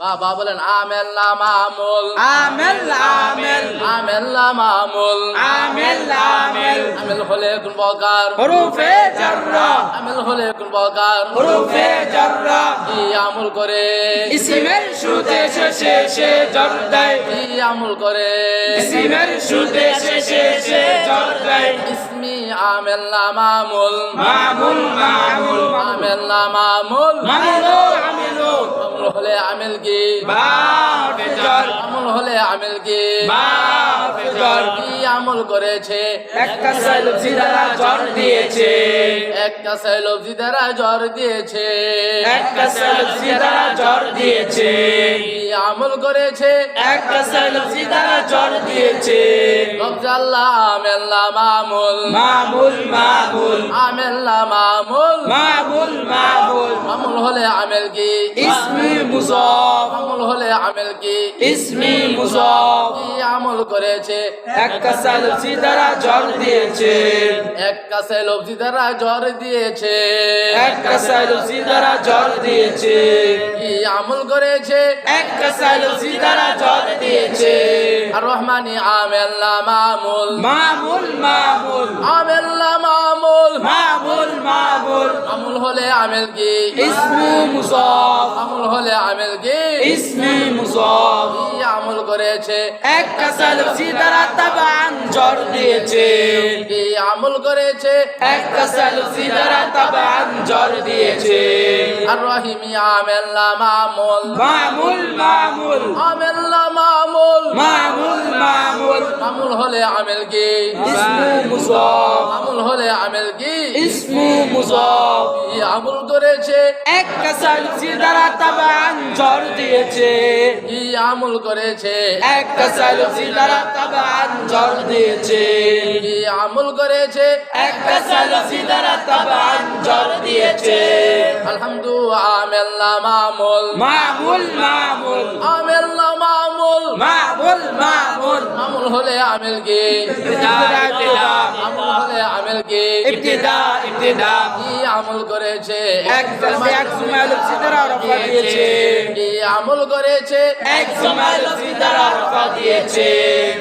বাবা বলেন আমেল্লা মামুল। আমেল আমেল আমেল্লা মামুল। আমেল আমেল আমেল হলে কোন প্রকার হরুফে জাররা আমেল হলে কোন প্রকার হরুফে জাররা কি আমল করে? ইসমের শুতে শেষে সে জর দেয়। কি আমল করে? ইসমের শুতে শেষে সে জর দেয়। ইসমি আমেল্লা মামুল। মামুল মামুল। আমেল্লা মামুল। মামুলো আমিলো আমল হলে আমেল কি আমল হলে আমেল কি কি আমল করেছে? একটা সাইলজি দ্বারা জর দিয়েছে। একটা সাইলবজি দ্বারা জ্বর দিয়েছে। একটা দ্বারা জর দিয়েছে। আমল করেছে? একটা সাইলজি দ্বারা জর দিয়েছে। রবজাল্লাহ আমেল্লা মামুল। মামুল মামুল। আমেল্লা মামুল। মামুল মামুল। আমল হলে আমেল কি? ইসমি মুসাফ আমল হলে আমেল কি? ইসমি মুসাফ কি আমল করেছে? একটা সাইলজি দ্বারা জর দিয়েছে। এক কাছে লবজি দ্বারা জ্বর দিয়েছে। একটা সাইলজি দ্বারা জর দিয়েছে। কি আমল করেছে? একটা সাইলজি দ্বারা জর দিয়েছে। আর রহমানি আমেল্লা মামুল। মামুল মামুল। আমেল্লা মামুল। মামুল মামুল। আমল হলে আমেল কি? ইসমি মুসাফ। আমল হলে আমেল কি? ইসমি মুসাফ। কি আমল করেছে? একটা সাইলজি দ্বারা তাবান দিয়েছে। আমল করেছে। একটা সাইলজি দ্বারা তাবান জর দিয়েছে। আর রহিমি আমেল্লা মামুল। মামুল মামুল। মামুল। মামুল মামুল। আমল হলে আমেল কি? ইসমু মুসাফ আমল হলে আমেল কি? ইসমু আমল করেছে। একটা সাইলজি দ্বারা তাবান জর দিয়েছে। কি আমল করেছে। একটা সাইলজি দ্বারা তাবান জর দিয়েছে। কি আমল করেছে। একটা সাইলজি দ্বারা তাবান জল দিয়েছে। আলহামদু আমেল্লা মামুল। মামুল মামুল। আমেল্লা মামুল। মামুল মামুল। আমল হলে আমেল কি? আমল হলে আমেল কি? ইবতিদা ইবতিদা। কি আমল করেছে? এক এক সুমাইল সিদারা রফা দিয়েছে? কি আমল করেছে? এক সুমাইল সিদারা রফা দিয়েছে।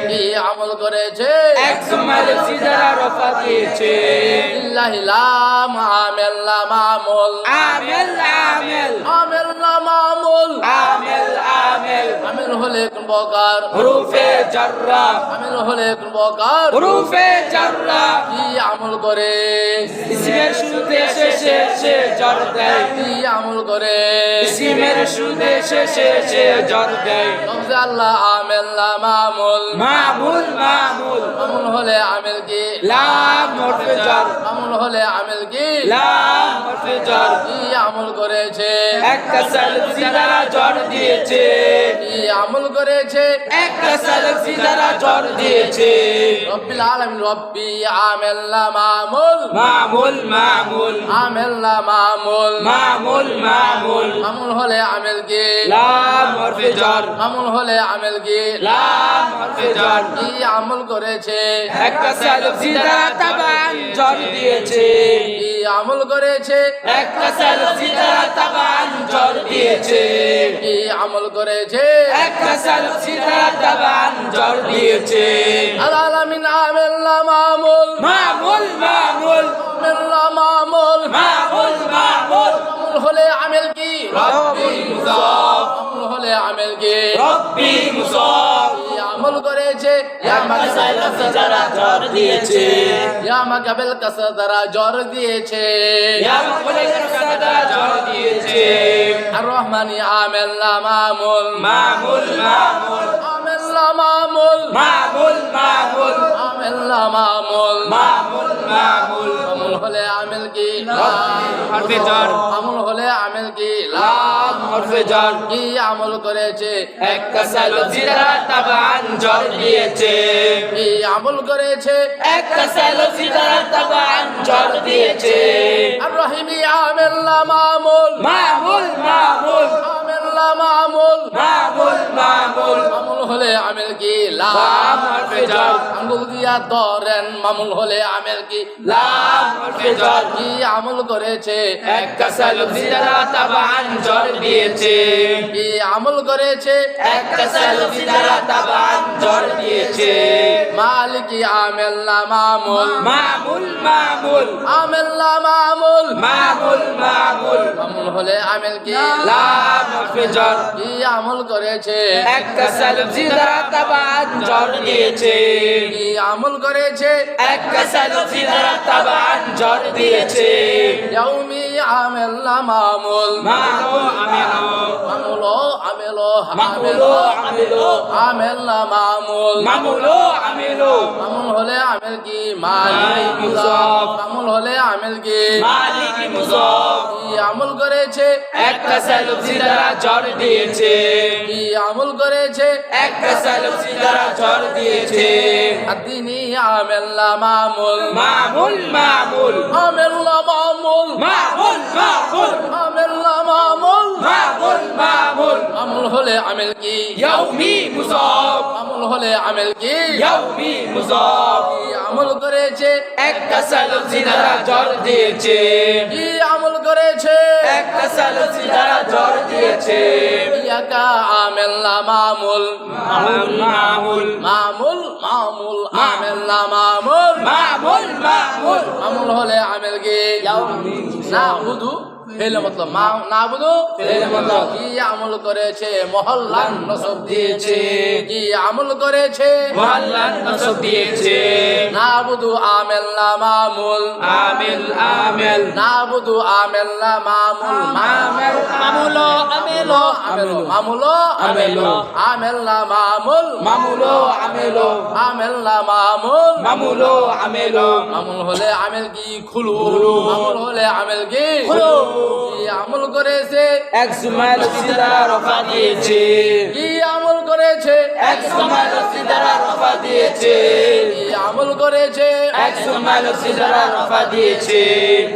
কি আমল করেছে? এক সুমাইল সিদারা রফা দিয়েছে। ইল্লাহিলাম আমেল্লা মামুল। আমেল আমেল। আমেল্লা মামুল। আমেল আমেল। আমেল হলে কোন প্রকার? হুরুফে জাররা। আমেল হলে কোন প্রকার? হুরুফে জাররা। কি আমল করে? ইসমের শুরুতে শেষে সে জর দেয়। কি আমল করে? ইসমের শুরুতে শেষে সে জর দেয়। লফজে আল্লাহ আমেল্লা মামুল। মামুল মামুল। আমল হলে আমেল কি? লাম হরফে জর আমল হলে আমেল কি? জর কি আমল করেছে? একটা সালফি দ্বারা জর দিয়েছে। কি আমল করেছে? একটা সালফি দ্বারা জর দিয়েছে। রব্বিল আলামিন রব্বি আমেল্লা মামুল। মামুল মামুল। আমেল্লা মামুল। মামুল মামুল। আমল হলে আমেল কি? লাম হরফে জর হলে আমেল কি? লাম হরফে জর কি আমল করেছে? একটা সালফি দ্বারা তাবান দিয়েছে। কি আমল করেছে। একটা তাবান দিয়েছে। কি আমল করেছে? একটা সালফি দ্বারা তাবান জর দিয়েছে। আল আলামিন আমেল্লা মামুল মামুল মামুল। আমেল্লা মামুল মামুল মামুল। আমল হলে আমেল কি? রব্বি আমল হলে আমেল কি? রব্বি মুসাফ। কি আমল করেছে। দিয়েছে। জ্বর দিয়েছে। আর রহমানি আমেল মামুল। মামুল মামুল। আমেল্লা মামুল। মামুল মামুল। আমেল্লা মামুল। মামুল মামুল। আমল হলে আমেল কি হরফে জর আমল হলে আমেল কি লাম হরফে জর কি আমল করেছে? সালফি দ্বারা তাবান জর দিয়েছে। কি আমল করেছে? একটা সালফি দ্বারা তাবান জর দিয়েছে। আর রহিমি হলে আমেল কি। আঙ্গুল দিয়া ধরেন মামুল হলে আমেল কি। কি আমল করেছে? এক কাসা লফজি তাবান জর দিয়েছে। কি আমল করেছে? এক কাসা লফজি তাবান জর দিয়েছে। মালিকি আমেল না মামুল। মামুল মামুল। আমেল না মামুল। মামুল মামুল। মামুল হলে আমেল কি jar। কি আমল করেছে? এক কাসা লফজি দ্বারা তাবান জর দিয়েছে। আমল করেছে। এক কাসা লফজি দ্বারা তাবান দিয়েছে। ইয়াউমি আমেল না মামুল। মামুলো আমেলো। মামুলো আমিলু মামুল। মামুলো আমিলু। মামুল হলে আমেল কি? মালিক মালিক মুজাফ। মুজাফ। মামুল হলে আমেল কি? মালিক মুজাফ। কি আমল করেছে? এক কাসা লফজি দ্বারা জর দিয়েছে। কি আমল করেছে? এক কাসা দ্বারা জর দিয়েছে। আদিনি আমেল মামুল। মামুল মামুল। আমেল্লা মামুল। মামুল মামুল। আমেল না মামুল মামুল মামুল। মামুল হলে আমেল কি? ইয়াউমি মুজাফ আমল হলে আমেল কি? ইয়াউমি মুজাফ কি আমল করেছে? এক কাসা লফজি দ্বারা জর দিয়েছে। কি আমল করেছে? এক কাসা লফজি দ্বারা জর দিয়েছে। ইয়াকা আমেল না মামুল। মামুল মামুল। মামুল মামুল আমেল না মামুল। মামুল মামুল। মামুল হলে আমেল কি? না বুধু ফেলে মতলব মা না বুধু? ফেলে মতলব। কি আমল করেছে? মহল্লান নসব দিয়েছে। কি আমল করেছে? মহল্লান নসব দিয়েছে। না বুধু আমেল না মামুল। আমিল আমিল। না বুধু আমেল না মামুল। মামেল মামুলো আমিলো আমেলো মামুলো আমেলো। আমেল না মামুল। মামুলো আমিলো। আমেল না মামুল। মামুলো আমিলো। আমল হলে আমেল কি? খুলু আমল হলে আমেল কি? খুলু। আমল করেছে। এক সুমাইল সিদারা রফা দিয়েছে। কি আমল করেছে? এক সিদারা রফা দিয়েছে। আমল করেছে? এক সিদারা রফা দিয়েছে।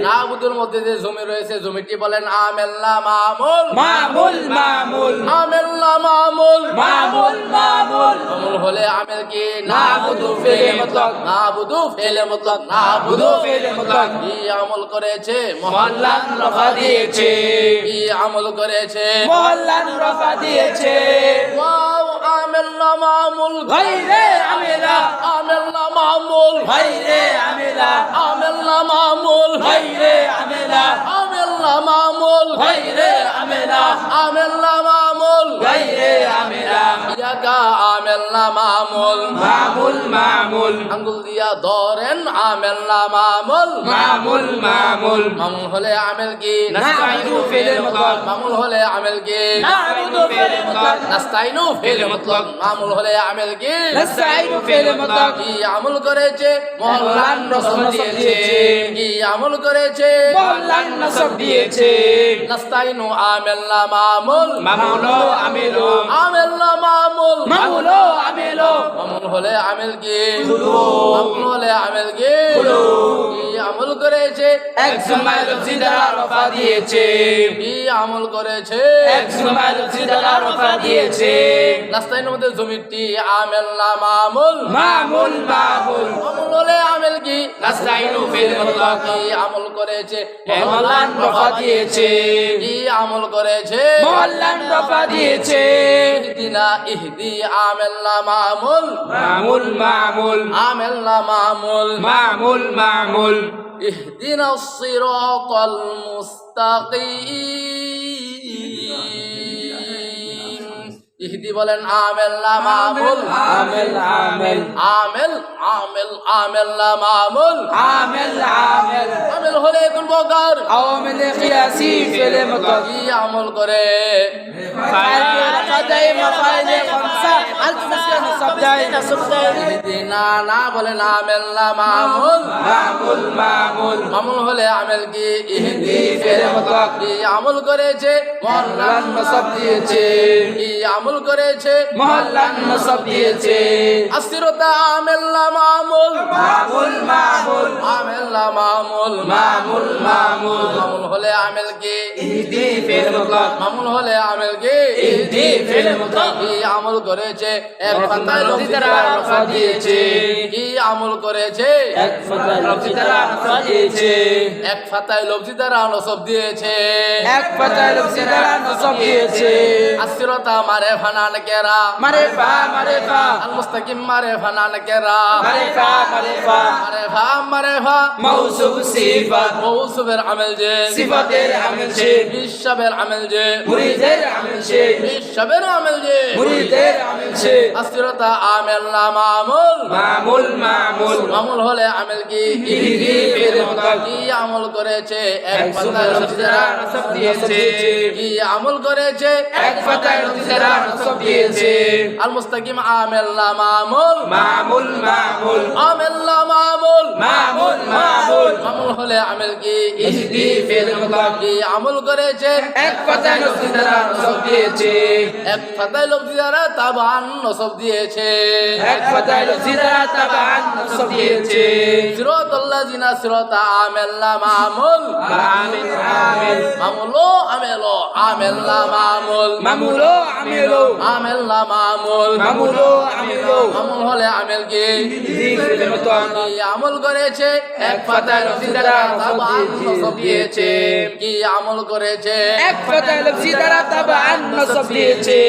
নাবুদুর মধ্যে যে জমি রয়েছে জমিটি বলেন আমেল্লা মামুল। মামুল মামুল। আমেল্লা মামুল মামুল। মামুল হলে আমেল কি নাবুদু ফেলে মতলব। নাবুদু ফেলে মতলব বুধু ফেলে মতলব। কি আমল করেছে? মহল্লান রফা দিয়েছে। কি আমল করেছে? মহল্লান রফা দিয়েছে। ওয়াও মামুল মামুল মামুল আমিলা মামুল। আমিলা। আমেল্লা মামুল। ভাইরে আমিলা। ইয়াকা আমেল্লা মামুল। মামুল মামুল। আঙ্গুল দিয়া ধরেন আমেল্লা মামুল। মামুল মামুল। মামুল হলে আমেল কি নাস্তাইনু ফেলে মতলব। মামুল হলে আমেল কি নাবুদু ফেলে মতলব। নাস্তাইনু ফেলে মতলব। মামুল হলে আমেল কি নাস্তাইনু ফেলে মতলব। কি আমল করেছে? মহল্লান রসম দিয়েছে। কি আমল করেছে? মহল্লান দিয়েছে। নাস্তাইনু আমেল্লা মামুল। মামুলো আমেলো। আমেল্লা মামুল। মামুলো আমেলো। মামুল হলে আমেল কি মামুল হলে আমেল কি আমল করেছে। এক সিদারা রফা দিয়েছে। কি আমল করেছে। এক সুমাইল সিদারা রফা দিয়েছে। নাস্তাইনের মধ্যে জমিটি আমেল্লা মামুল। মামুল মামুল আমল হলে আমেল কি? নাস্তাইনু ফিল কি আমল করেছে? মহল্লান রফা দিয়েছে। কি আমল করেছে? মহল্লান রফা দিয়েছে। ইহদিনা ইহদি আমেল্লা মামুল। মামুল মামুল। আমেল্লা মামুল। মামুল মামুল। اهدنا الصراط المستقيم ইহদি বলেন আমেল না মামুল আমেল আমেল আমেল আমেল আমেল না মামুল আমেল আমেল আমেল হলে কোন প্রকার আওয়ামিল খিয়াসি ফেলে মতলব কি আমল করে ফাইল কাদাই মাফাইল না আমেল না মামুল। মামুল মামুল। মামুল হলে আমেল কি? ইহদি ফেলে মতলব কি আমল করেছে মহল্লান নসব দিয়েছে। কি আমল করেছে মহল্লান নসব দিয়েছে। আস্থিরতা আমেল্লা মামুল। মামুল মামুল। আমেল্লা মামুল। মামুল মামুল। মামুল হলে আমেল কি? ইহদি ফেলে মামুল হলে আমেল কি? ইহদি ফেলে কি আমল করেছে এক পাতায় লব্ধি দ্বারা দিয়েছে। কি আমল করেছে? এক দিয়েছে। পাতায় লব্ধি নসব দিয়েছে। এক পাতায় লব্ধি নসব দিয়েছে। আসিরতা মারে ফানান কেরা। মারে ফা মারে ফা। আল মুস্তাকিম মারে ফানান কেরা। মারে ফা মারে ফা। মারে ফা মারে ফা। মৌসুফ সিফাত। মৌসুফের আমেল যে। সিফাতের আমিল সে বিশ্ববের আমেল যে। মুরিদের আমিল যে। মুরিদের আমিল সে আসিরতা আমেল না মামুল। মামুল মামুল। মামুল হলে আমেল কি। কি আমল করেছে? এক পাতায় লব্ধি নসব দিয়েছে। কি আমল করেছে? এক পাতায় লব্ধি নসব দিয়েছে। আল মুস্তাকিম আমেল না মামুল। মামুল মামুল। আমেল না মামুল। মামুল মামুল। মামুল হলে আমেল কি? ইহিদি ফিল মুতাক। আমল করেছে? এক পাতায় লব্ধি নসব দিয়েছে। এক পাতায় তাবান নসব দিয়েছে। এক কথায় দ্বারা তাবান নসব দিয়েছে। সিরতুল্লাহ জিনা সিরতা আমেল মামুল। আমিন মামুলো আমেলো আমেল না মামুল। মামুলো আমিলো। আমেল না মামুল। মামুলো আমিলো। মামুল হলে আমেল কি? আমল। করেছে? এক পাতায় লব্ধি দ্বারা তাবান নসব দিয়েছে। কি আমল করেছে? এক পাতায় লব্ধি দ্বারা তাবান নসব দিয়েছে।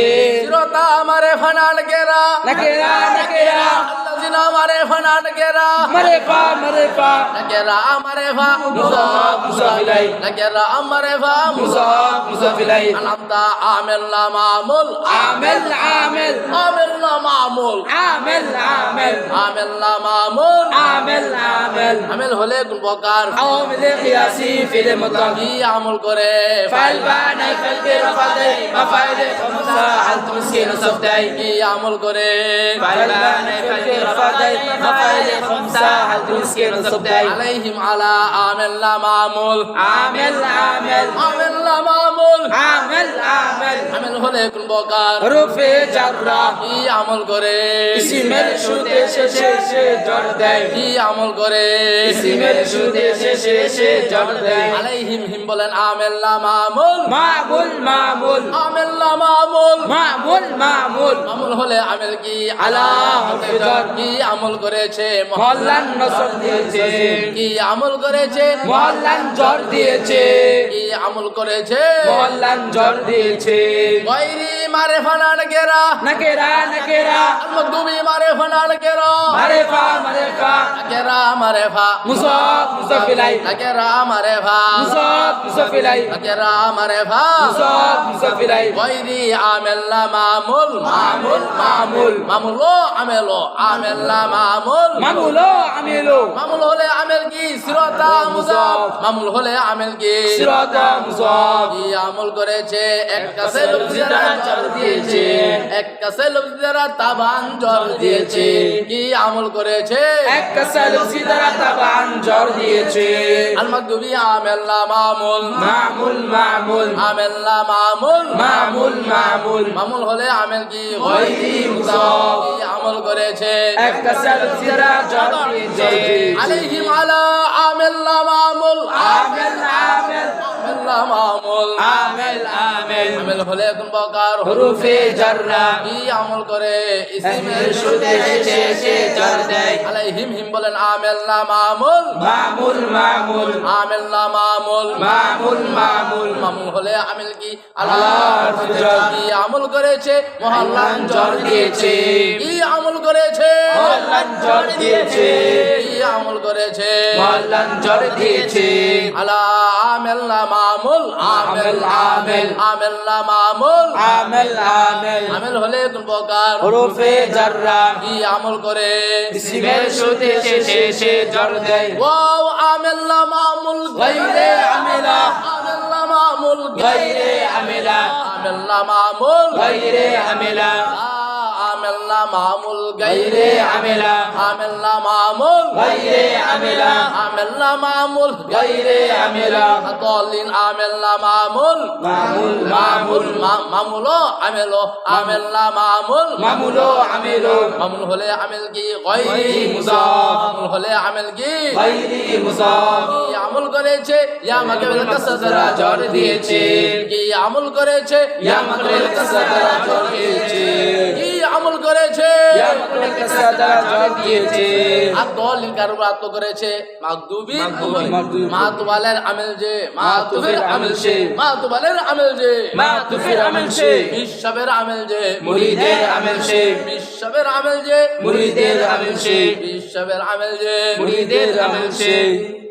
সিরতা আমারে ফানান গেরা। নাকেরা নাকেরা। जिना मरे फना नगेरा मरे फा मरे फा नगेरा मरे फा मुसा मुसा बिलाई नगेरा मरे फा मुसा मुसा बिलाई अनंता आमिल ना मामूल आमिल आमिल आमिल ना मामूल आमिल आमिल आमिल ना मामूल आमिल আমেল আমেল হলে কোন প্রকার আওয়ামিলে কিয়াসি ফিলে মুতাকি আমল করে ফাইল বানাই ফেলতে রফাদে মাফাইদে খমসা আল তুসকিন সফদাই কি আমল করে ফাইল বানাই ফেলতে فدي مفعل خمسة هل تسكن صبدي عليهم على عامل لا معمول. عامل عامل عامل لا معمول. عامل মোমেন হলে কোন প্রকার? রূপে যাত্রা। কি আমল করে? সিমের সুদে শেষে সে জল দেয়। কি আমল করে? সিমের সুদে শেষে সে জল দেয়। আলাইহিম হিম বলেন আমেল না মামুল মাগুল মামুল আমেল না মামুল মাগুল মামুল মামুল হলে আমেল কি আলা কি আমল করেছে? মহল্লান নসর দিয়েছে। কি আমল করেছে? মহল্লান জ্বর দিয়েছে। কি আমল করেছে? মহল্লান জ্বর দিয়েছে। গৈরি গেরা। নাকেরা নাকেরা মকদুমি মারে ফানান গেরা। মারে ফা মারে ফা। গেরা মারে ফা। মুসাফ মুসাফিলাই গেরা মারে ফা। মুসাফ মুসাফিলাই গেরা মারে ফা। মুসাফ মুসাফিলাই গৈরি আমেল্লা মামুল। মামুল মামুল। মামুলো আমেলো আমেল্লা মামুল। মামুলো আমিলো মামুল হলে আমেল কি সিরতা মুজাফ মামুল হলে আমেল কি সিরাতা মুসাফ কি আমল করেছে এক কাছে লব্ধিদারা জ্বর দিয়েছে। এক কাছে লব্ধিদারা তাবান জ্বর দিয়েছে। কি আমল করেছে? এক কাসাল সিদারা তাবান জ্বর দিয়েছে। আল মাকদুবি আমেল্লা মামুল। মামুল মামুল। আমেল্লা মামুল। মামুল মামুল। মামুল হলে আমেল কি মুজাফ। কি আমল করেছে? এক কাসাল সিদারা জ্বর দিয়েছে। আলাইহিম আলা আমেল্লা মামুল। আমেল আমেল। আমেল্লা মামুল আমেল আমেল। আমেল হলে কোন প্রকার হরুফে জাররা কি আমল করে? ইসমের শুরুতে শেষে সে জ্বর দেয়। আলাইহিম হিম বলেন আমেল্লা মামুল। মামুল মামুল। আমেল্লা মামুল। মামুল মামুল। মামুল হলে আমিল কি? আল্লাহর ফজর। কি আমল করেছে? মহল্লান জ্বর দিয়েছে। কি আমল করেছে? মহল্লান জ্বর দিয়েছে। কি আমল করেছে? মহল্লান জ্বর দিয়েছে। আলা আমেল্লা মামুল আমেল আমেল আমেল্লা মামুল আমেল আমেল। আমেল হলে কোন প্রকার হরুফে জাররা। কি আমল করে? ইসমের শুরুতে শেষে সে জ্বর দেয়। ওয়াও আমেল্লা মামুল গাইরে আমেলা। আমেল্লা মামুল গাইরে আমেলা। আমেল্লা মামুল গাইরে আমেলা। মামুল গাইরে। আমেলা। আমেল্লা মামুল। গাইরে আমেলা। আমেল্লা মামুল। গাইরে আমেলা। আতলিন আমেল্লা মামুল। মামুল মামুল মামুলো। আমেলো আমেল্লা মামুল মামুলো। আমেলো মামুল। হলে আমেল কি? গয়রি মুজাফ। মামুল হলে আমেল কি? গাইরি মুসাফ কি আমল করেছে? ইয়া মাকাবিল কাসাদরা জ্বর দিয়েছে। কি আমল করেছে? ইয়া মাকাবিল কাসাদরা জ্বর দিয়েছে। আমল করেছে ইয়াকুলের কাছে তারা জবাব দিয়েছে আর দলিল কার উপর আত্ম করেছে মাকদুবি মাগদুবি, মাগদুবি। মাতুবালের আমেল যে মাতুফের মাতুফের আমেল আমেল সে সে। মাতুবালের আমেল যে মাতুফের আমেল সে। বিশ্ববের আমেল যে মুরিদের আমেল সে। বিশ্ববের আমেল যে মুরিদের আমেল সে। বিশ্ববের আমেল যে মুরিদের আমেল সে।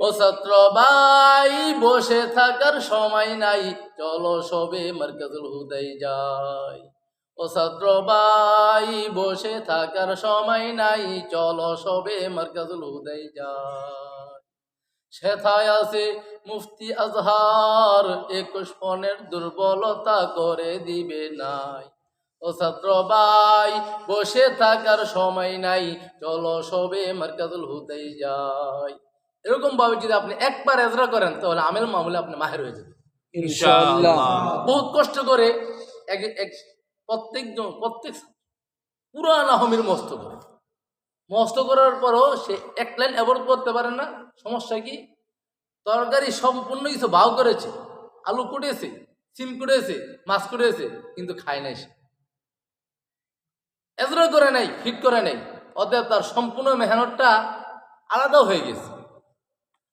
ও ছাত্র ভাই বসে থাকার সময় নাই চলো সবে মার্কাজুল হুদাই যাই ও ছাত্র ভাই বসে থাকার সময় নাই। চলো সবে মার্কাজুল হুদাই যাই সেথায় আছে মুফতি আজহার একুশ পনেরো দুর্বলতা করে দিবে নাই। ও ছাত্র ভাই বসে থাকার সময় নাই। চলো সবে মার্কাজুল হুদাই যাই এরকম ভাবে যদি আপনি একবার এজরা করেন তাহলে আমেল মামুলে আপনি মাহের হয়ে যাবেন। ইনশাআল্লাহ। বহুত কষ্ট করে এক এক প্রত্যেক জন- প্রত্যেক পুরান আহমির মস্ত করে। মস্ত করার পরও সে এক লাইন অ্যাভয়েড করতে পারে না। সমস্যা কি? তরকারি সম্পূর্ণ কিছু বাউ করেছে, আলু কুটেছে, সিম কুটেছে, মাছ কুটেছে, কিন্তু খায় নাই সে। এজরা করে নাই, ফিট করে নাই, অতএব তার সম্পূর্ণ মেহনতটা আলাদা হয়ে গেছে।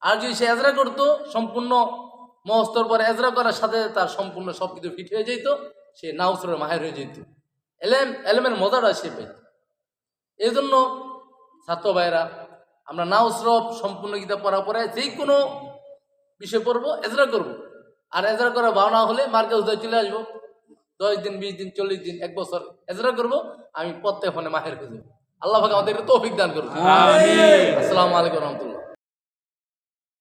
আর যদি সে এজরা করতো, সম্পূর্ণ মহস্তর পর এজরা করার সাথে তার সম্পূর্ণ সব কিছু ফিট হয়ে যেত সে নাউসরের মাহের হয়ে যেত। এলেম এলেমের মজাটা সে পেত। এই জন্য ছাত্র ভাইরা আমরা নাউসরফ সম্পূর্ণ গীতা পড়া পরে যে কোনো বিষয় পড়ব এজরা করব। আর এজরা করা ভাওনা হলে মার্কে উদয় চলে আসব। দশ দিন বিশ দিন চল্লিশ দিন এক বছর এজরা করব আমি প্রত্যেক ফোনে মাহের যাব। আল্লাহ আমাদের তো অভিজ্ঞান করব আসসালামু আলাইকুম রহমতুল্লাহ।